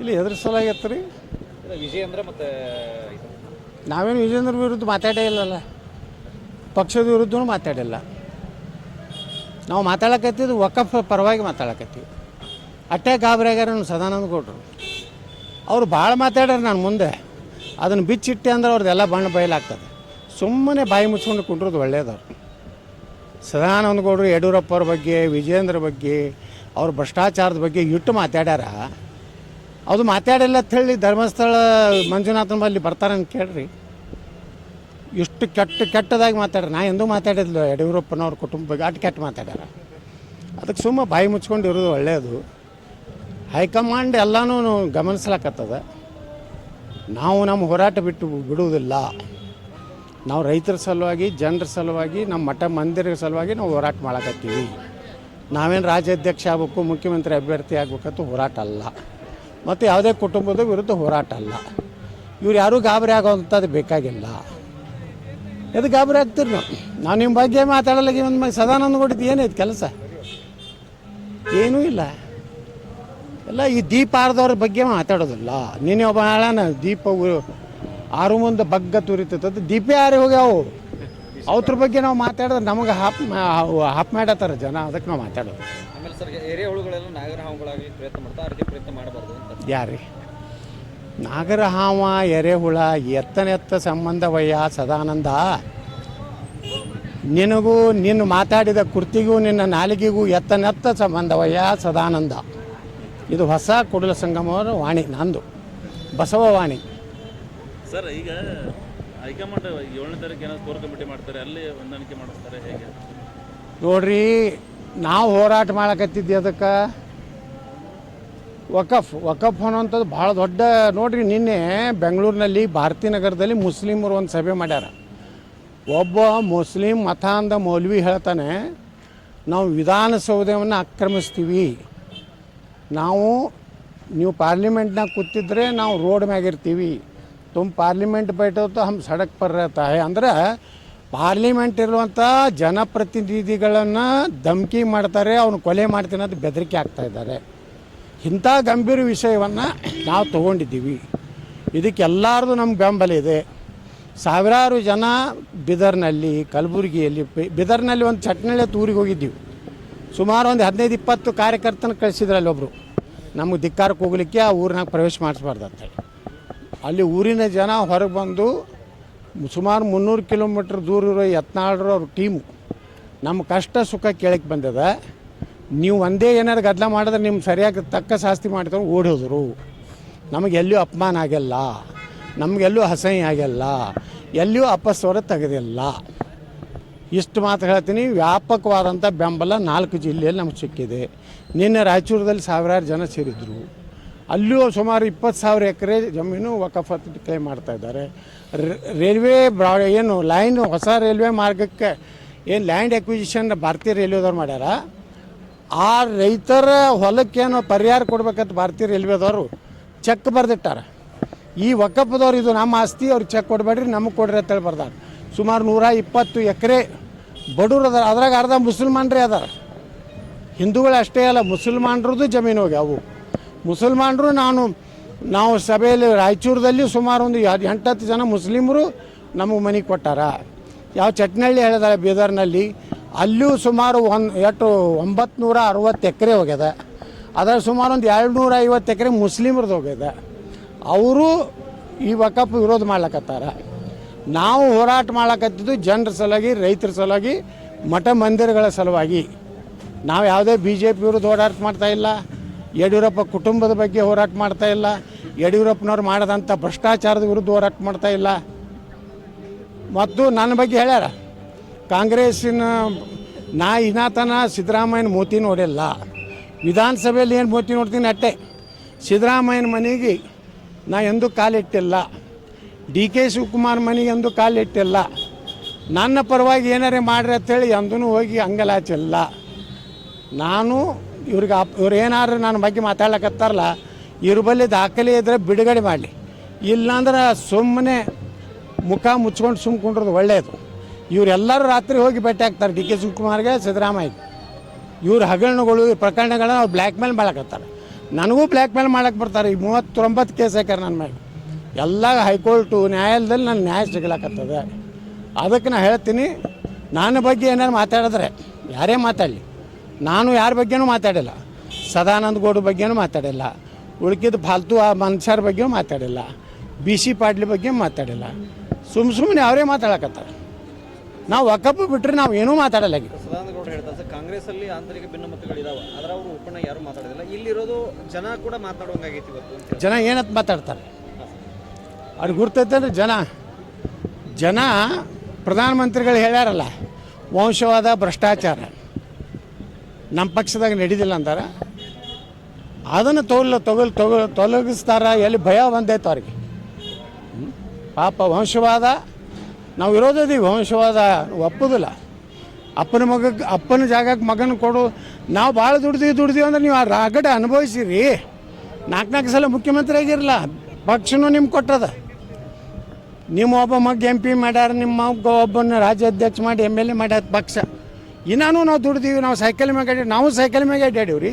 ಇಲ್ಲಿ ಎದ್ರ ಸಲಾಗೈತೆ ರೀ ವಿಜಯ ವಿಜಯೇಂದ್ರ ಮತ್ತೆ ನಾವೇನು ವಿಜೇಂದ್ರ ವಿರುದ್ಧ ಮಾತಾಡೇ ಇಲ್ಲಲ್ಲ. ಪಕ್ಷದ ವಿರುದ್ಧನೂ ಮಾತಾಡಿಲ್ಲ. ನಾವು ಮಾತಾಡಕತ್ತಿದ್ದು ವಕಫ್ ಪರವಾಗಿ ಮಾತಾಡಕತ್ತೀವಿ. ಅಟ್ಟೆ ಗಾಬರಿಯಾಗ್ಯಾರ ನಮ್ಮ ಸದಾನಂದ ಗೌಡ್ರು. ಅವ್ರು ಭಾಳ ಮಾತಾಡ್ಯಾರ ನಾನು ಮುಂದೆ. ಅದನ್ನು ಬಿಚ್ಚಿಟ್ಟೆ ಅಂದ್ರೆ ಅವ್ರದ್ದೆಲ್ಲ ಬಣ್ಣ ಬಯಲಾಗ್ತದೆ. ಸುಮ್ಮನೆ ಬಾಯಿ ಮುಚ್ಕೊಂಡು ಕುಂಡ್ರದ್ದು ಒಳ್ಳೆಯದವ್ರು ಸದಾನಂದ ಗೌಡರು ಯಡಿಯೂರಪ್ಪ ಅವ್ರ ಬಗ್ಗೆ ವಿಜೇಂದ್ರ ಬಗ್ಗೆ ಅವ್ರ ಭ್ರಷ್ಟಾಚಾರದ ಬಗ್ಗೆ ಇಟ್ಟು ಮಾತಾಡ್ಯಾರ. ಅದು ಮಾತಾಡಿಲ್ಲ ಅಂತ ಹೇಳಿ ಧರ್ಮಸ್ಥಳ ಮಂಜುನಾಥನ ಬಲ್ಲಿ ಅಂತ ಕೇಳ್ರಿ. ಇಷ್ಟು ಕೆಟ್ಟ, ಕೆಟ್ಟದಾಗಿ ಮಾತಾಡ್ರಿ. ನಾ ಎಂದೂ ಮಾತಾಡಿದ್ಲು, ಯಡಿಯೂರಪ್ಪನವ್ರ ಕುಟುಂಬ ಬಗ್ಗೆ ಅಷ್ಟು ಕೆಟ್ಟ ಮಾತಾಡ್ಯಾರ. ಅದಕ್ಕೆ ಸುಮ್ಮ ಬಾಯಿ ಮುಚ್ಕೊಂಡು ಇರೋದು ಒಳ್ಳೆಯದು ಹೈಕಮಾಂಡ್ ಎಲ್ಲನೂ ಗಮನಿಸ್ಲಾಕತ್ತದ. ನಾವು ನಮ್ಮ ಹೋರಾಟ ಬಿಟ್ಟು ಬಿಡುವುದಿಲ್ಲ. ನಾವು ರೈತರ ಸಲುವಾಗಿ, ಜನರ ಸಲುವಾಗಿ, ನಮ್ಮ ಮಠ ಮಂದಿರ ಸಲುವಾಗಿ ನಾವು ಹೋರಾಟ ಮಾಡಕತ್ತೀವಿ. ನಾವೇನು ರಾಜ್ಯಾಧ್ಯಕ್ಷ ಆಗಬೇಕು, ಮುಖ್ಯಮಂತ್ರಿ ಅಭ್ಯರ್ಥಿ ಆಗ್ಬೇಕಂತ ಹೋರಾಟ ಅಲ್ಲ. ಮತ್ತು ಯಾವುದೇ ಕುಟುಂಬದ ವಿರುದ್ಧ ಹೋರಾಟ ಅಲ್ಲ. ಇವ್ರು ಯಾರೂ ಗಾಬರಿ ಆಗೋವಂಥದ್ದು ಬೇಕಾಗಿಲ್ಲ. ಎದು ಗಾಬರಿ ಆಗ್ತೀರಿ ನಾವು? ನಾನು ನಿಮ್ಮ ಬಗ್ಗೆ ಮಾತಾಡಲ್ಲ ಒಂದು ಸದಾನಂದ ಕೊಟ್ಟಿದ್ದು ಏನೈತೆ ಕೆಲಸ? ಏನೂ ಇಲ್ಲ. ಎಲ್ಲ ಈ ದೀಪ ಆರದವ್ರ ಬಗ್ಗೆ ಮಾತಾಡೋದಿಲ್ಲ. ನೀನೆ ಒಬ್ಬ ಹೇಳೋಣ ದೀಪ ಆರು ಮುಂದೆ ಬಗ್ಗ ತುರಿತದ ದೀಪ ಹೋಗಿ ಹೋಗ್ಯಾವು? ಅವ್ರ ಬಗ್ಗೆ ನಾವು ಮಾತಾಡಿದ್ರೆ ನಮಗೆ ಹಾಪ್ ಹಾಪ್ ಮಾಡತ್ತಾರ ಜನ, ಅದಕ್ಕೆ ನಾವು ಮಾತಾಡೋದು. ಸರ್ ನಾಗರ ಹಾವ ಪ್ರಯತ್ನ ಮಾಡ್ತಾರೆ ಆ ರೀತಿ ಪ್ರಯತ್ನ ಮಾಡಬಾರ್ದು ಅಂತ. ಯಾರಿ ನಾಗರಹಾವ ಎರೆಹುಳ ಎತ್ತನೆತ್ತ ಸಂಬಂಧವಯ್ಯ ಸದಾನಂದ. ನಿನಗೂ ನಿನ್ನ ಮಾತಾಡಿದ ಕುರ್ತಿಗೂ ನಿನ್ನ ನಾಲಿಗೆಗೂ ಎತ್ತನೆತ್ತ ಸಂಬಂಧವಯ್ಯ ಸದಾನಂದ. ಇದು ಹೊಸ ಕುಡಲ ಸಂಗಮವರ ವಾಣಿ ನಂದು. ಬಸವ ವಾಣಿ. ಸರ್ ಈಗ ಹೈಕಮಾಂಡ್ ಏಳನೇ ತಾರೀಕು ಏನೋ ಕೋರ್ ಕಮಿಟಿ ಮಾಡ್ತಾರೆ ಅಲ್ಲಿ ಹೊಂದಾಣಿಕೆ ಮಾಡಿಸ್ತಾರೆ ಹೇಗೆ? ನೋಡ್ರಿ ನಾವು ಹೋರಾಟ ಮಾಡಕತ್ತಿದ್ದೆ ಅದಕ್ಕೆ. ವಕಫ್ ವಕಫ್ ಅನ್ನೋಂಥದ್ದು ಭಾಳ ದೊಡ್ಡ, ನೋಡ್ರಿ ನಿನ್ನೆ ಬೆಂಗಳೂರಿನಲ್ಲಿ ಭಾರತೀನಗರದಲ್ಲಿ ಮುಸ್ಲಿಮರು ಒಂದು ಸಭೆ ಮಾಡ್ಯಾರ. ಒಬ್ಬ ಮುಸ್ಲಿಂ ಮತಾಂಧ ಮೌಲ್ವಿ ಹೇಳ್ತಾನೆ, ನಾವು ವಿಧಾನಸೌಧವನ್ನು ಆಕ್ರಮಿಸ್ತೀವಿ. ನಾವು, ನೀವು ಪಾರ್ಲಿಮೆಂಟ್ನಾಗ ಕೂತಿದ್ರೆ ನಾವು ರೋಡ್ ಮ್ಯಾಗಿರ್ತೀವಿ ತುಂಬ ಪಾರ್ಲಿಮೆಂಟ್ ಬೈಟ್ ಬೈಠೋತು ಹಮ್ ಸಡಕ್ ಪರ್ರತಾಯ ಅಂದ್ರೆ ಪಾರ್ಲಿಮೆಂಟ್ ಇರುವಂಥ ಜನಪ್ರತಿನಿಧಿಗಳನ್ನು ಧಮಕಿ ಮಾಡ್ತಾರೆ, ಅವನು ಕೊಲೆ ಮಾಡ್ತೀನಿ ಅಂತ ಬೆದರಿಕೆ ಆಗ್ತಾ ಇದ್ದಾರೆ. ಇಂಥ ಗಂಭೀರ ವಿಷಯವನ್ನು ನಾವು ತಗೊಂಡಿದ್ದೀವಿ. ಇದಕ್ಕೆಲ್ಲರದು ನಮ್ಮ ಬೆಂಬಲ ಇದೆ. ಸಾವಿರಾರು ಜನ ಬಿದರ್ನಲ್ಲಿ, ಕಲಬುರಗಿಯಲ್ಲಿ ಬಿದರ್ನಲ್ಲಿ ಒಂದು ಚಟ್ನಳ್ಳಿ ಊರಿಗೆ ಹೋಗಿದ್ದೀವಿ. ಸುಮಾರು ಒಂದು ಹದಿನೈದು, ಇಪ್ಪತ್ತು ಕಾರ್ಯಕರ್ತನ ಕಳಿಸಿದ್ರಲ್ಲಿ ಒಬ್ಬರು ನಮಗೆ ಧಿಕ್ಕಾರಕ್ಕೆ ಹೋಗ್ಲಿಕ್ಕೆ ಆ ಊರಿನಾಗ ಪ್ರವೇಶ ಮಾಡಿಸ್ಬಾರ್ದು ಅಂತೇಳಿ ಅಲ್ಲಿ ಊರಿನ ಜನ ಹೊರಗೆ ಬಂದು ಸುಮಾರು ಮುನ್ನೂರು ಕಿಲೋಮೀಟ್ರ್ ದೂರ ಇರೋ ಯತ್ನಾಳ್ರು ಅವ್ರ ಟೀಮು ನಮ್ಮ ಕಷ್ಟ ಸುಖ ಕೇಳಕ್ಕೆ ಬಂದದ. ನೀವು ಒಂದೇ ಏನಾರು ಗದ್ದಲ ಮಾಡಿದ್ರೆ ನಿಮ್ಮ ಸರಿಯಾಗಿ ತಕ್ಕ ಶಾಸ್ತಿ ಮಾಡಿದ್ರು ಓಡಿ ನಮಗೆ ನಮಗೆಲ್ಲೂ ಅಪಮಾನ ಆಗಿಲ್ಲ. ನಮಗೆಲ್ಲೂ ಅಸಹ್ಯ ಆಗಲ್ಲ. ಎಲ್ಲಿಯೂ ಅಪಸ್ವರ ತೆಗೆದಿಲ್ಲ. ಇಷ್ಟು ಮಾತು ಹೇಳ್ತೀನಿ. ವ್ಯಾಪಕವಾದಂಥ ಬೆಂಬಲ ನಾಲ್ಕು ಜಿಲ್ಲೆಯಲ್ಲಿ ನಮಗೆ ಸಿಕ್ಕಿದೆ. ನಿನ್ನೆ ರಾಯಚೂರದಲ್ಲಿ ಸಾವಿರಾರು ಜನ ಸೇರಿದ್ರು. ಅಲ್ಲೂ ಸುಮಾರು ಇಪ್ಪತ್ತು ಸಾವಿರ ಎಕರೆ ಜಮೀನು ವಕಫತ್ ಕ್ಲೇಮ್ ಮಾಡ್ತಾ ಇದ್ದಾರೆ. ರೈಲ್ವೆ ಬ್ರಾ, ಏನು ಲೈನ್ ಹೊಸ ರೈಲ್ವೆ ಮಾರ್ಗಕ್ಕೆ ಏನು ಲ್ಯಾಂಡ್ ಎಕ್ವಿಸಿಷನ್ ಭಾರತೀಯ ರೈಲ್ವೆದವ್ರು ಮಾಡ್ಯಾರ? ಆ ರೈತರ ಹೊಲಕ್ಕೇನು ಪರಿಹಾರ ಕೊಡ್ಬೇಕಂತ ಭಾರತೀಯ ರೈಲ್ವೆದವರು ಚೆಕ್ ಬರೆದಿಟ್ಟಾರ. ಈ ವಕಫದವ್ರು ಇದು ನಮ್ಮ ಆಸ್ತಿ, ಅವ್ರಿಗೆ ಚೆಕ್ ಕೊಡಬೇಡ್ರಿ, ನಮಗೆ ಕೊಡ್ರಿ ಅಂತೇಳಿ ಬರ್ದಾರ. ಸುಮಾರು ನೂರ ಇಪ್ಪತ್ತು ಎಕರೆ ಬಡವ್ರು ಅದಾರ. ಅದ್ರಾಗ ಅರ್ಧ ಮುಸಲ್ಮಾನ್ರೇ ಅದಾರ. ಹಿಂದೂಗಳು ಅಷ್ಟೇ ಅಲ್ಲ, ಮುಸಲ್ಮಾನ್ರದ್ದು ಜಮೀನು ಹೋಗ್ಯಾವು ಮುಸಲ್ಮಾನರು, ನಾನು, ನಾವು ಸಭೆಯಲ್ಲಿ ರಾಯಚೂರದಲ್ಲಿ ಸುಮಾರು ಒಂದು ಎಂಟತ್ತು ಜನ ಮುಸ್ಲಿಮರು ನಮಗೆ ಮನೆ ಕೊಟ್ಟಾರ. ಯಾವ ಚಟ್ನಳ್ಳಿ ಹೇಳಿದಾರೆ ಬೀದರ್ನಲ್ಲಿ, ಅಲ್ಲೂ ಸುಮಾರು ಒಂದು ಎಷ್ಟು ಒಂಬತ್ತು ನೂರ ಅರವತ್ತು ಎಕರೆ ಹೋಗ್ಯದ. ಅದರ ಸುಮಾರು ಒಂದು ಎರಡು ನೂರ ಐವತ್ತು ಎಕರೆ ಮುಸ್ಲಿಮ್ರದ್ದು ಹೋಗ್ಯದ. ಅವರು ಈ ವಕಫ್ ವಿರೋಧ ಮಾಡ್ಲಕತ್ತಾರ. ನಾವು ಹೋರಾಟ ಮಾಡ್ಲಕತ್ತಿದ್ದು ಜನರ ಸಲುವಾಗಿ, ರೈತರ ಸಲುವಾಗಿ, ಮಠ ಮಂದಿರಗಳ ಸಲುವಾಗಿ. ನಾವು ಯಾವುದೇ ಬಿ ಜೆ ಪಿ ವಿರುದ್ಧ ಹೋರಾಟ ಮಾಡ್ತಾ ಇಲ್ಲ. ಯಡಿಯೂರಪ್ಪ ಕುಟುಂಬದ ಬಗ್ಗೆ ಹೋರಾಟ ಮಾಡ್ತಾ ಇಲ್ಲ. ಯಡಿಯೂರಪ್ಪನವ್ರು ಮಾಡದಂಥ ಭ್ರಷ್ಟಾಚಾರದ ವಿರುದ್ಧ ಹೋರಾಟ ಮಾಡ್ತಾ ಇಲ್ಲ. ಮತ್ತು ನನ್ನ ಬಗ್ಗೆ ಹೇಳ್ಯಾರ. ಕಾಂಗ್ರೆಸ್ಸಿನ ನಾ ಇನಾತನ ಸಿದ್ದರಾಮಯ್ಯನ ಮೋತಿ ನೋಡಿಲ್ಲ. ವಿಧಾನಸಭೆಯಲ್ಲಿ ಏನು ಮೋತಿ ನೋಡ್ತೀನಿ ಅಟ್ಟೆ. ಸಿದ್ದರಾಮಯ್ಯನ ಮನೆಗೆ ನಾ ಎಂದೂ ಕಾಲಿಟ್ಟಿಲ್ಲ ಡಿ ಕೆ ಶಿವಕುಮಾರ್ ಮನೆಗೆ ಎಂದೂ ಕಾಲಿಟ್ಟಿಲ್ಲ ನನ್ನ ಪರವಾಗಿ ಏನಾರೇ ಮಾಡ್ರಿ ಅಂತೇಳಿ ಎಂದೂ ಹೋಗಿ ಅಂಗಲಾಚಿಲ್ಲ ನಾನು ಇವ್ರಿಗೆ ಅಪ್ ಇವ್ರು ಏನಾದ್ರು ನನ್ನ ಬಗ್ಗೆ ಮಾತಾಡ್ಲಕತ್ತಾರಲ್ಲ, ಇವ್ರ ಬಳಿ ದಾಖಲೆ ಇದ್ದರೆ ಬಿಡುಗಡೆ ಮಾಡಲಿ. ಇಲ್ಲಾಂದ್ರೆ ಸುಮ್ಮನೆ ಮುಖ ಮುಚ್ಕೊಂಡು ಸುಮ್ಕೊಂಡ್ರದು ಒಳ್ಳೆಯದು ಇವರೆಲ್ಲರೂ ರಾತ್ರಿ ಹೋಗಿ ಭೇಟಿ ಆಗ್ತಾರೆ, ಡಿ ಕೆ ಶಿವಕುಮಾರ್ಗೆ ಸಿದ್ದರಾಮಯ್ಯ ಇವ್ರ ಹಗರಣಗಳು ಪ್ರಕರಣಗಳನ್ನ ಅವ್ರು ಬ್ಲ್ಯಾಕ್ ಮೇಲ್ ಮಾಡಕತ್ತಾರೆ. ನನಗೂ ಬ್ಲ್ಯಾಕ್ ಮೇಲ್ ಮಾಡಕ್ಕೆ ಬರ್ತಾರೆ, ಈ ಮೂವತ್ತೊಂಬತ್ತು ಕೇಸ್ ಹಾಕ್ಯಾರ ನನ್ನ ಮೇಲೆ. ಎಲ್ಲ ಹೈಕೋರ್ಟು ನ್ಯಾಯಾಲಯದಲ್ಲಿ ನನ್ನ ನ್ಯಾಯ ಸಿಗ್ಲಾಕತ್ತದ. ಅದಕ್ಕೆ ನಾನು ಹೇಳ್ತೀನಿ, ನನ್ನ ಬಗ್ಗೆ ಏನಾರು ಮಾತಾಡಿದ್ರೆ ಯಾರೇ ಮಾತಾಡಲಿ. ನಾನು ಯಾರ ಬಗ್ಗೆನೂ ಮಾತಾಡಿಲ್ಲ. ಸದಾನಂದ ಗೌಡ ಬಗ್ಗೆನೂ ಮಾತಾಡಿಲ್ಲ. ಉಳ್ಕಿದ ಫಾಲ್ತು ಆ ಮನುಷ್ಯರ ಬಗ್ಗೆ ಮಾತಾಡಿಲ್ಲ. ಬಿ ಸಿ ಪಾಟ್ಲಿ ಬಗ್ಗೆ ಮಾತಾಡಿಲ್ಲ. ಸುಮ್ಮ ಸುಮ್ಮನೆ ಅವರೇ ಮಾತಾಡಕತ್ತಾರೆ. ನಾವು ಒಕ್ಕಪ್ಪು ಬಿಟ್ಟರೆ ನಾವು ಏನೂ ಮಾತಾಡಲ್ಲ ಹೇಳ್ತಾರೆ ಸರ್ ಕಾಂಗ್ರೆಸ್ ಅಲ್ಲಿ ಆಂತರಿಕ ಭಿನ್ನಮತಗಳಿದಾವೆ ಅದರ ಅವರು ಒಪ್ಪಣ ಯಾರು ಮಾತಾಡೋದಿಲ್ಲ. ಇಲ್ಲಿರೋದು ಜನ ಕೂಡ ಮಾತಾಡುವಂಗಾಗೈತಿ ಇವತ್ತು ಅಂತ ಹೇಳಿ. ಜನ ಏನಂತ ಮಾತಾಡ್ತಾರೆ? ಅವ್ರಿಗೆ ಗುರ್ತೈತಂದ್ರೆ ಜನ. ಜನ ಪ್ರಧಾನಮಂತ್ರಿಗಳು ಹೇಳ್ಯಾರಲ್ಲ ವಂಶವಾದ ಭ್ರಷ್ಟಾಚಾರ. ನಮ್ಮ ಪಕ್ಷದಾಗ ನಡೀದಿಲ್ಲ ಅಂತಾರೆ ಅದನ್ನು ತೊಗೊಲ್ಲ ತೊಗೊಲ್ ತೊಗ ತೊಲಗಿಸ್ತಾರ ಎಲ್ಲಿ ಭಯ ಬಂದೈತೆ ಅವ್ರಿಗೆ. ಪಾಪ ವಂಶವಾದ, ನಾವು ಇರೋದೀವಿ ವಂಶವಾದ ಒಪ್ಪೋದಿಲ್ಲ. ಅಪ್ಪನ ಮಗಕ್ಕೆ ಅಪ್ಪನ ಜಾಗಕ್ಕೆ ಮಗನ ಕೊಡು, ನಾವು ಭಾಳ ದುಡ್ದೀವಿ ದುಡ್ದೀವಿ ಅಂದ್ರೆ ನೀವು ಆ ಅನುಭವಿಸಿರಿ. ನಾಲ್ಕು ನಾಲ್ಕು ಸಲ ಮುಖ್ಯಮಂತ್ರಿ ಆಗಿರಲ್ಲ ಪಕ್ಷನೂ ನಿಮ್ಗೆ ಕೊಟ್ಟದ. ನಿಮ್ಮ ಒಬ್ಬ ಮಗ ಎಂ ಪಿ ಮಾಡ್ಯಾರ, ನಿಮ್ಮ ಮಗ ಒಬ್ಬನ ರಾಜ್ಯಾಧ್ಯಕ್ಷ ಮಾಡಿ ಎಂ ಎಲ್ ಎ ಮಾಡ್ಯಾರ ಪಕ್ಷ. ಇನ್ನೂ ನಾವು ದುಡ್ದೀವಿ ನಾವು ಸೈಕಲ್ ಮ್ಯಾಗ ಅಡ್ಡಾಡಿ ನಾವು ಸೈಕಲ್ ಮೇಲೆ ಅಡ್ಡಾಡೀವಿ ರೀ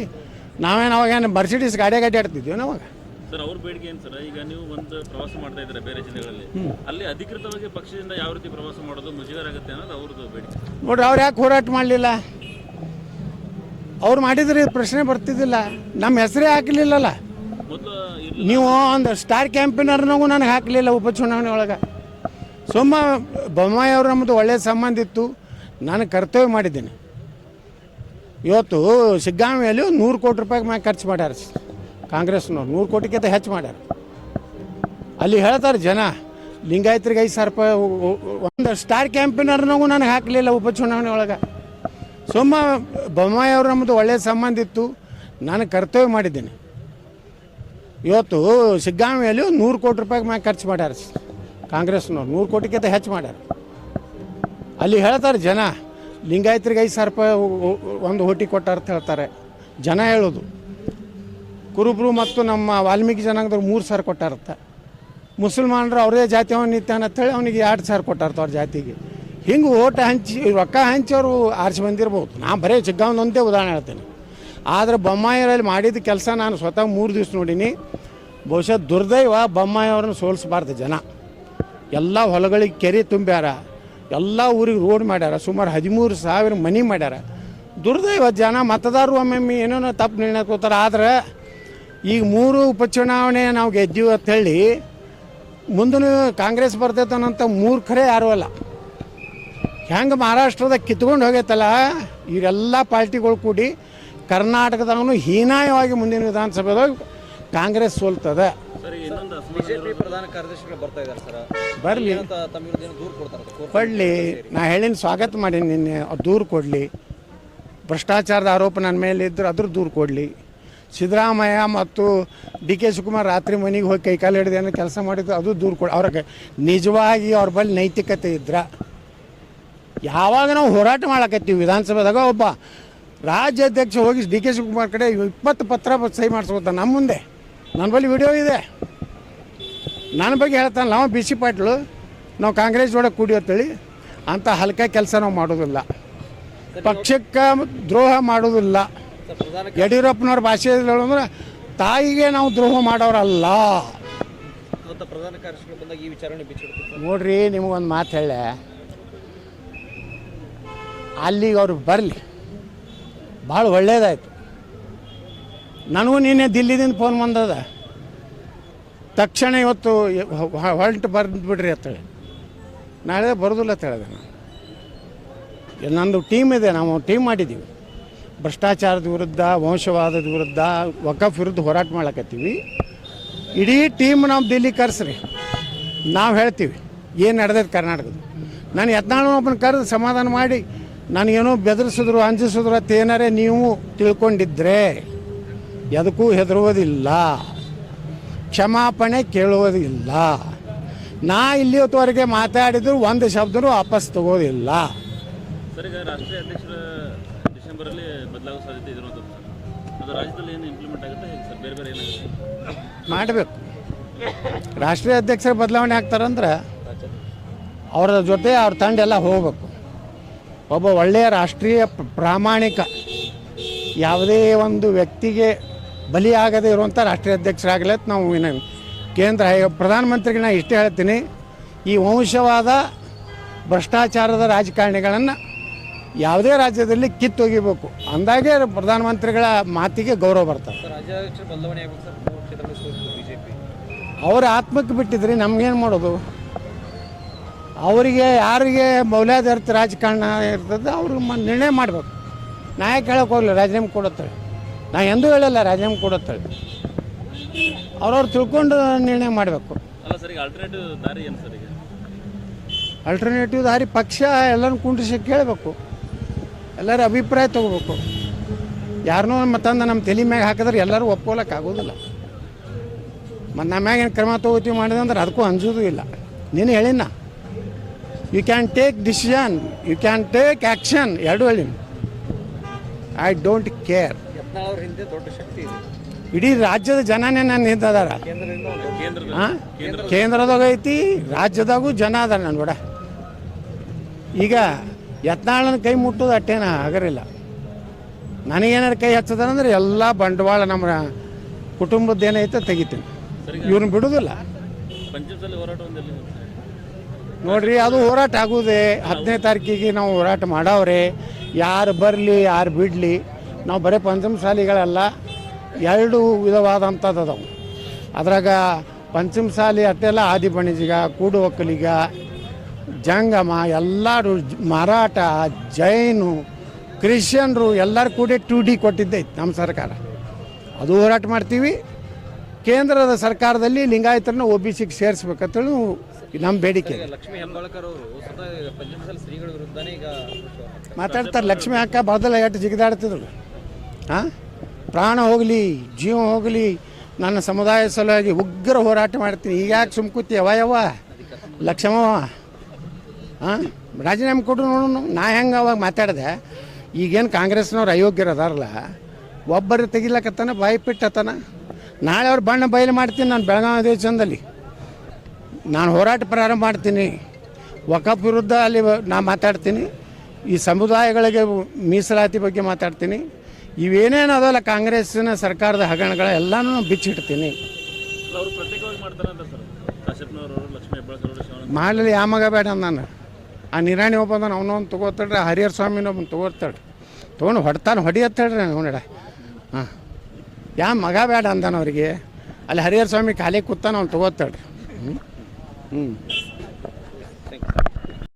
ನಾವೇನು ಅವಾಗೇನು ಮರ್ಸಿಡೀಸ್ ಗಾಡಿಯಾಗ ಅಡ್ಡಾಡ್ತಿದ್ವಿ ನಾವಾಗ ಸರ್ ಅವ್ರ ಬೇಡಿಕೆ ಏನು ಸರ್? ಈಗ ನೀವು ಒಂದು ಪ್ರವಾಸ ಮಾಡ್ತಾ ಇದ್ದಾರೆ ಬೇರೆ ಜಿಲ್ಲೆಗಳಲ್ಲಿ. ಅಲ್ಲಿ ಅಧಿಕೃತವಾಗಿ ಪಕ್ಷದಿಂದ ಯಾವ ರೀತಿ ಪ್ರವಾಸ ಮಾಡೋದು ಮುಜುಗರ ಆಗುತ್ತೆ ಅನ್ನೋದು ಅವ್ರದ್ದು ಬೇಡಿಕೆ. ನೋಡ್ರಿ ಅವ್ರು ಯಾಕೆ ಹೋರಾಟ ಮಾಡಲಿಲ್ಲ? ಅವ್ರು ಮಾಡಿದ್ರೆ ಈ ಪ್ರಶ್ನೆ ಬರ್ತಿದ್ದಿಲ್ಲ. ನಮ್ಮ ಹೆಸರೇ ಹಾಕಲಿಲ್ಲಲ್ಲ. ಮೊದಲು ಇರ್ಲಿ ನೀವು ಒಂದು ಸ್ಟಾರ್ ಕ್ಯಾಂಪಿನರ್ನಾಗೂ ನನಗೆ ಹಾಕಲಿಲ್ಲ ಉಪಚುನಾವಣೆ ಒಳಗೆ. ಸುಮ್ಮ ಬೊಮ್ಮಾಯಿ ಅವ್ರು ನಮ್ಮದು ಒಳ್ಳೆಯ ಸಂಬಂಧ ಇತ್ತು. ನಾನು ಕರ್ತವ್ಯ ಮಾಡಿದ್ದೇನೆ. ಇವತ್ತು ಸಿಗ್ಗಾಮಿಯಲ್ಲಿ ನೂರು ಕೋಟಿ ರೂಪಾಯಿ ಮ್ಯಾಗ ಖರ್ಚು ಮಾಡ್ಯಾರ ಕಾಂಗ್ರೆಸ್ನವ್ರು ನೂರು ಕೋಟಿಗಿಂತ ಹೆಚ್ಚು ಮಾಡ್ಯಾರ. ಅಲ್ಲಿ ಹೇಳ್ತಾರೆ ಜನ, ಲಿಂಗಾಯತ್ರಿಗೆ ಐದು ಸಾವಿರ ರೂಪಾಯಿ ಒಂದು ಸ್ಟಾರ್ ಕ್ಯಾಂಪಿನರ್ನಾಗೂ ನನಗೆ ಹಾಕಲಿಲ್ಲ ಉಪಚುನಾವಣೆ ಒಳಗೆ. ಸುಮ್ಮ ಬೊಮ್ಮಾಯಿ ಅವರು ನಮ್ಮದು ಒಳ್ಳೆಯ ಸಂಬಂಧ ಇತ್ತು, ನಾನು ಕರ್ತವ್ಯ ಮಾಡಿದ್ದೇನೆ. ಇವತ್ತು ಸಿಗ್ಗಾಮಿಯಲ್ಲಿ ನೂರು ಕೋಟಿ ರೂಪಾಯಿ ಮ್ಯಾಗೆ ಖರ್ಚು ಮಾಡ್ಯಾರ ಕಾಂಗ್ರೆಸ್ನವ್ರು ನೂರು ಕೋಟಿಗಿಂತ ಹೆಚ್ಚು ಮಾಡ್ಯಾರ. ಅಲ್ಲಿ ಹೇಳ್ತಾರೆ, ಜನ, ಲಿಂಗಾಯತ್ರಿಗೆ ಐದು ಸಾವಿರ ರೂಪಾಯಿ ಒಂದು ಹೋಟಿ ಕೊಟ್ಟಾರ ಅಂತ ಹೇಳ್ತಾರೆ. ಜನ ಹೇಳೋದು, ಕುರುಬರು ಮತ್ತು ನಮ್ಮ ವಾಲ್ಮೀಕಿ ಜನಾಂಗದವ್ರು ಮೂರು ಸಾವಿರ ಕೊಟ್ಟಾರತ್ತ. ಮುಸಲ್ಮಾನರು ಅವರೇ ಜಾತಿ, ಅವನು ನಿಂತಾನ ಅಂತೇಳಿ ಅವನಿಗೆ ಎರಡು ಸಾವಿರ ಕೊಟ್ಟಾರತ್ತ ಅವ್ರ ಜಾತಿಗೆ. ಹಿಂಗೆ ಓಟ ಹಂಚಿ, ರೊಕ್ಕ ಹಂಚಿ ಅವರು ಆರಿಸಿ ಬಂದಿರ್ಬೋದು. ನಾನು ಬರೀ ಚಿಕ್ಕವನೊಂದೇ ಉದಾಹರಣೆ ಹೇಳ್ತೇನೆ. ಆದರೆ ಬೊಮ್ಮಾಯಿರಲ್ಲಿ ಮಾಡಿದ ಕೆಲಸ ನಾನು ಸ್ವತಃ ಮೂರು ದಿವಸ ನೋಡೀನಿ. ಬಹುಶಃ ದುರ್ದೈವ ಬೊಮ್ಮಾಯಿಯವ್ರನ್ನ ಸೋಲಿಸಬಾರ್ದು ಜನ. ಎಲ್ಲ ಹೊಲಗಳಿಗೆ ಕೆರೆ ತುಂಬ್ಯಾರ. ಎಲ್ಲ ಊರಿಗೆ ರೋಡ್ ಮಾಡ್ಯಾರ. ಸುಮಾರು ಹದಿಮೂರು ಸಾವಿರ ಮನೆ ಮಾಡ್ಯಾರ. ದುರ್ದೈವ ಜನ, ಮತದಾರರು ಒಮ್ಮೊಮ್ಮೆ ಏನೇನೋ ತಪ್ಪು ನಿರ್ಣಯ ಆದ್ರೆ ಈಗ ಮೂರು ಉಪಚುನಾವಣೆ ನಾವು ಗೆದ್ದೀವಿ ಅಂತ ಹೇಳಿ, ಮುಂದಿನ ಕಾಂಗ್ರೆಸ್ ಬರ್ತೈತನಂತ ಮೂರ್ಖರೇ ಯಾರೂ ಅಲ್ಲ. ಹೆಂಗೆ ಮಹಾರಾಷ್ಟ್ರದ ಕಿತ್ಕೊಂಡು ಹೋಗೈತಲ್ಲ, ಇವರೆಲ್ಲ ಪಾರ್ಟಿಗಳು ಕೂಡಿ ಕರ್ನಾಟಕದವನು ಹೀನಾಯವಾಗಿ ಮುಂದಿನ ವಿಧಾನಸಭೆದಾಗ ಕಾಂಗ್ರೆಸ್ ಸೋಲ್ತದೆ. ಬಿಜೆಪಿ ಪ್ರಧಾನ ಕಾರ್ಯದರ್ಶಿಗಳು ಬರ್ತಾ ಇದ್ದಾರೆ ಸರ್. ಬರಲಿ. ತಮ್ಮ ವಿರುದ್ಧ ಏನೋ ದೂರು ಕೊಡ್ತಾರೆ ಕೋರ್ಟ್ ಕೊಡಲಿ. ನಾ ಹೇಳಿನ ಸ್ವಾಗತ ಮಾಡಿ ನಿನ್ನೆ ದೂರು ಕೊಡಲಿ. ಭ್ರಷ್ಟಾಚಾರದ ಆರೋಪ ನನ್ನ ಮೇಲೆ ಇದ್ದರೆ ಅದ್ರ ದೂರು ಕೊಡಲಿ. ಸಿದ್ದರಾಮಯ್ಯ ಮತ್ತು ಡಿ ಕೆ ಶಿವಕುಮಾರ್ ರಾತ್ರಿ ಮನೆಗೆ ಹೋಗಿ ಕೈಕಾಲು ಹಿಡಿದು ಏನೋ ಕೆಲಸ ಮಾಡಿದ್ರು ಅದು ದೂರು ಕೊಡಿ ಅವ್ರಿಗೆ ನಿಜವಾಗಿ ಅವ್ರ ಬಳಿ ನೈತಿಕತೆ ಇದ್ರೆ? ಯಾವಾಗ ನಾವು ಹೋರಾಟ ಮಾಡಕತ್ತೀವಿ ವಿಧಾನಸಭೆದಾಗ ಒಬ್ಬ ರಾಜ್ಯಾಧ್ಯಕ್ಷ ಹೋಗಿ ಡಿ ಕೆ ಶಿವಕುಮಾರ್ ಕಡೆ ಇಪ್ಪತ್ತು ಪತ್ರ ಸಹಿ ಮಾಡಿಸ್ಕೊತ ನಮ್ಮ ಮುಂದೆ. ನನ್ನ ಬಳಿ ವಿಡಿಯೋ ಇದೆ. ನನ್ನ ಬಗ್ಗೆ ಹೇಳ್ತಾನೆ, ನಾವು ಬಿ ಸಿ ಪಾಟ್ಲು, ನಾವು ಕಾಂಗ್ರೆಸ್ ಜೋಡ ಕೂಡಿ ಅಂತೇಳಿ ಅಂಥ ಹಲ್ಕ ಕೆಲಸ ನಾವು ಮಾಡೋದಿಲ್ಲ. ಪಕ್ಷಕ್ಕೆ ದ್ರೋಹ ಮಾಡೋದಿಲ್ಲ. ಯಡಿಯೂರಪ್ಪನವ್ರ ಭಾಷೆಯಲ್ಲಿ ಹೇಳೋದ್ರೆ ತಾಯಿಗೆ ನಾವು ದ್ರೋಹ ಮಾಡೋರಲ್ಲ. ನೋಡ್ರಿ, ನಿಮಗೊಂದು ಮಾತು ಹೇಳೆ ಅಲ್ಲಿಗೆ ಅವ್ರು ಬರಲಿ. ಭಾಳ ಒಳ್ಳೇದಾಯ್ತು. ನನಗೂ ನಿನ್ನೆ ದಿಲ್ಲಿದಿಂದ ಫೋನ್ ಬಂದದ. ತಕ್ಷಣ ಇವತ್ತು ಹೊಲ್ಟ್ ಬರ್ದು ಬಿಡ್ರಿ ಅಂತೇಳಿ ನಾಳೆ ಬರೋದಿಲ್ಲ ಅಂತ ಹೇಳಿದೆ ನಾನು. ನಂದು ಟೀಮ್ ಇದೆ, ನಾವು ಟೀಮ್ ಮಾಡಿದ್ದೀವಿ. ಭ್ರಷ್ಟಾಚಾರದ ವಿರುದ್ಧ, ವಂಶವಾದದ ವಿರುದ್ಧ ವಕಫ್ ವಿರುದ್ಧ ಹೋರಾಟ ಮಾಡಕತ್ತೀವಿ. ಇಡೀ ಟೀಮ್ ನಾವು ದಿಲ್ಲಿ ಕರೆಸ್ರಿ. ನಾವು ಹೇಳ್ತೀವಿ, ಏನು ನಡೆದೈತೆ ಕರ್ನಾಟಕದ ನಾನು ಎತ್ನಾಳು ಒಬ್ಬನ ಕರೆದು ಸಮಾಧಾನ ಮಾಡಿ, ನನಗೇನೋ ಬೆದರಿಸಿದ್ರು, ಅಂಜಿಸಿದ್ರು ಅಂತ ಏನಾರೇ ನೀವು ತಿಳ್ಕೊಂಡಿದ್ರೆ. ಎದಕ್ಕೂ ಹೆದರುವುದಿಲ್ಲ. ಕ್ಷಮಾಪಣೆ ಕೇಳುವುದಿಲ್ಲ. ನಾ ಇಲ್ಲಿಯವರೆಗೆ ಮಾತಾಡಿದ್ರು ಒಂದು ಶಬ್ದನೂ ವಾಪಸ್ ತಗೋದಿಲ್ಲ. ಮಾಡಬೇಕು. ರಾಷ್ಟ್ರೀಯ ಅಧ್ಯಕ್ಷರ ಬದಲಾವಣೆ ಆಗ್ತಾರಂದ್ರೆ ಅವರ ಜೊತೆ ಅವ್ರ ತಂಡ ಎಲ್ಲ ಹೋಗ್ಬೇಕು. ಒಬ್ಬ ಒಳ್ಳೆಯ ರಾಷ್ಟ್ರೀಯ ಪ್ರಾಮಾಣಿಕ ಯಾವುದೇ ಒಂದು ವ್ಯಕ್ತಿಗೆ ಬಲಿಯಾಗದೇ ಇರುವಂಥ ರಾಷ್ಟ್ರೀಯ ಅಧ್ಯಕ್ಷರಾಗಲಿ ಅಂತ ನಾವು ಇನ್ನು ಕೇಂದ್ರ ಪ್ರಧಾನಮಂತ್ರಿಗೆ ನಾನು ಇಷ್ಟೇ ಹೇಳ್ತೀನಿ. ಈ ವಂಶವಾದ ಭ್ರಷ್ಟಾಚಾರದ ರಾಜಕಾರಣಿಗಳನ್ನು ಯಾವುದೇ ರಾಜ್ಯದಲ್ಲಿ ಕಿತ್ತೊಗಿಬೇಕು. ಅಂದಾಗೆ ಪ್ರಧಾನಮಂತ್ರಿಗಳ ಮಾತಿಗೆ ಗೌರವ ಬರ್ತದೆ. ಅವರು ಅವ್ರ ಆತ್ಮಕ್ಕೆ ಬಿಟ್ಟಿದ್ರಿ ನಮ್ಗೇನು ಮಾಡೋದು? ಅವರಿಗೆ ಯಾರಿಗೆ ಮೌಲ್ಯಾಧಾರಿತ ರಾಜಕಾರಣ ಇರ್ತದೆ ಅವ್ರಿಗೆ ಮ ನಿರ್ಣಯ ಮಾಡಬೇಕು. ನಾಯಕ ಹೇಳೋಕೆ ಹೋಗಲಿ ಹೋಗಲ್ಲ ರಾಜೀನಾಮೆ ಕೊಡುತ್ತೇಳಿ. ನಾ ಎಂದೂ ಹೇಳಲ್ಲ ರಾಜೀನಾಮೆ ಕೊಡುತ್ತೇಳಿ ಅವ್ರವ್ರು ತಿಳ್ಕೊಂಡು ನಿರ್ಣಯ ಮಾಡಬೇಕು. ಅಲ್ಲ ಸರ್ ಈಗ ಆಲ್ಟರ್ನೇಟಿವ್ ದಾರಿ ಏನು ಸರ್ ಈಗ? ಅಲ್ಟರ್ನೇಟಿವ್ ದಾರಿ ಪಕ್ಷ ಎಲ್ಲರೂ ಕುಂಡ್ರಿಸಿ ಕೇಳಬೇಕು. ಎಲ್ಲರ ಅಭಿಪ್ರಾಯ ತಗೋಬೇಕು. ಯಾರನ್ನೂ ಮತ್ತಂದು ನಮ್ಮ ತಲೆ ಮ್ಯಾಗ ಹಾಕಿದ್ರೆ ಎಲ್ಲರೂ ಒಪ್ಕೊಳಕ್ಕೆ ಆಗೋದಿಲ್ಲ ಮತ್ತು ನಮ್ಮ ಮ್ಯಾಗ ಏನು ಕ್ರಮ ತಗೋತೀವಿ ಮಾಡಿದೆ ಅಂದ್ರೆ ಅದಕ್ಕೂ ಅಂಜೋದು ಇಲ್ಲ. ನೀನು ಹೇಳಿನ. You can take decision you can take action ಎರಡು ಹೇಳಿನಿ. ಐ ಡೋಂಟ್ ಕೇರ್ ಯತ್ನಾಳ್ ಅವ್ರ ಹಿಂದೆ ದೊಡ್ಡ ಶಕ್ತಿ ಇದೆ. ಇಡೀ ರಾಜ್ಯದ ಜನನೇ ನನ್ನ ಹಿಂದದಾರ ಕೇಂದ್ರದಿಂದ ಒಂದು ಹಾಂ ಕೇಂದ್ರದಾಗ ಐತಿ ರಾಜ್ಯದಾಗೂ ಜನ ಅದ ನನ್ನ ಬಡ ಈಗ ಯತ್ನಾಳನ ಕೈ ಮುಟ್ಟೋದು ಅಟ್ಟೇನ ಆಗರಿಲ್ಲ. ನನಗೇನಾರು ಕೈ ಹಚ್ಚದಂದ್ರೆ ಎಲ್ಲ ಬಂಡವಾಳ ನಮ್ಮ ಕುಟುಂಬದ ಏನೈತೆ ತೆಗಿತೀನಿ. ಇವ್ರನ್ನ ಬಿಡೋದಿಲ್ಲ. ಪಂಚಮಸಾಲಿ ಹೋರಾಟ ಒಂದಲ್ಲಿ ನೋಡ್ರಿ ಅದು ಹೋರಾಟ ಆಗುವುದೇ. ಹತ್ತನೇ ತಾರೀಕಿಗೆ ನಾವು ಹೋರಾಟ ಮಾಡವ್ರೆ. ಯಾರು ಬರಲಿ ಯಾರು ಬಿಡಲಿ. ನಾವು ಬರೀ ಪಂಚಮಸಾಲಿಗಳಲ್ಲ ಎರಡು ವಿಧವಾದಂಥದ್ದು ಅದಾವು. ಅದ್ರಾಗ ಪಂಚಮಸಾಲಿ ಅಟ್ಟೆಲ್ಲ ಆದಿ ಬಣಿಜಿಗ ಕೂಡು ಒಕ್ಕಲಿಗ ಜಂಗಮ ಎಲ್ಲರೂ ಮರಾಠ ಜೈನು ಕ್ರಿಶ್ಚಿಯನ್ರು ಎಲ್ಲರೂ ಕೂಡಿ ಟು ಡಿ ಕೊಟ್ಟಿದ್ದೈತೆ ನಮ್ಮ ಸರ್ಕಾರ. ಅದು ಹೋರಾಟ ಮಾಡ್ತೀವಿ. ಕೇಂದ್ರದ ಸರ್ಕಾರದಲ್ಲಿ ಲಿಂಗಾಯತರನ್ನ ಒ ಬಿ ಸಿಗೆ ಸೇರಿಸ್ಬೇಕಂತೇಳಿ ನಮ್ಮ ಬೇಡಿಕೆ ಮಾತಾಡ್ತಾರೆ ಲಕ್ಷ್ಮಿ ಅಕ್ಕ ಬದಲ ಎಷ್ಟು ಜಿಗಿದಾಡ್ತಿದ್ರು. ಹಾಂ ಪ್ರಾಣ ಹೋಗಲಿ, ಜೀವ ಹೋಗಲಿ, ನನ್ನ ಸಮುದಾಯ ಸಲುವಾಗಿ ಉಗ್ರ ಹೋರಾಟ ಮಾಡ್ತೀನಿ. ಈಗ ಯಾಕೆ ಸುಮ್ಕೂತಿ ಯವ ಯವ ಲಕ್ಷ್ಮವ ಹಾಂ ರಾಜೀನಾಮೆ ಕೊಟ್ಟು ನೋಡೋಣ ನಾ ಹೆಂಗೆ ಅವಾಗ ಮಾತಾಡಿದೆ? ಈಗೇನು ಕಾಂಗ್ರೆಸ್ನವ್ರು ಅಯೋಗ್ಯರು ಅದಾರಲ್ಲ ಒಬ್ಬರು ತೆಗಿಲಕತ್ತಾನ, ಬಾಯಿ ಪಿಟ್ಟತನ ನಾಳೆ ಅವ್ರು ಬಣ್ಣ ಬಯಲು ಮಾಡ್ತೀನಿ ನಾನು ಬೆಳಗಾವಿ ಅಧಿವೇಶನದಲ್ಲಿ ನಾನು ಹೋರಾಟ ಪ್ರಾರಂಭ ಮಾಡ್ತೀನಿ. ವಕಫ್ ವಿರುದ್ಧ ಅಲ್ಲಿ ನಾ ಮಾತಾಡ್ತೀನಿ. ಈ ಸಮುದಾಯಗಳಿಗೆ ಮೀಸಲಾತಿ ಬಗ್ಗೆ ಮಾತಾಡ್ತೀನಿ. ಇವೇನೇನು ಅದಲ್ಲ ಕಾಂಗ್ರೆಸ್ನ ಸರ್ಕಾರದ ಹಗರಣಗಳ ಎಲ್ಲಾನು ಬಿಚ್ಚಿಡ್ತೀನಿ. ಮಾಡಲಿ ಯಾ ಮಗ ಬೇಡ ನಾನು. ಆ ನಿರಾಣಿ ಒಬ್ಬಂದನ ಅವನೊಂದು ತಗೋತಾಡ್ರಿ ಆ ಹರಿಹರ ಸ್ವಾಮಿನ ಒಬ್ಬನ ತಗೋತಾಳ್ರಿ. ತೊಗೊಂಡು ಹೊಡ್ತಾನೆ ಹೊಡಿಯತ್ತಾಳ್ರಿ ಅವನಡ ಹಾಂ. ಯಾ ಮಗ ಬೇಡ ಅಂದಾನ ಅವ್ರಿಗೆ. ಅಲ್ಲಿ ಹರಿಹರ ಸ್ವಾಮಿ ಖಾಲಿ ಕೂತಾನ ಅವ್ನು ತಗೋತಾಡ್ರಿ ಹ್ಞೂ ಹ್ಞೂ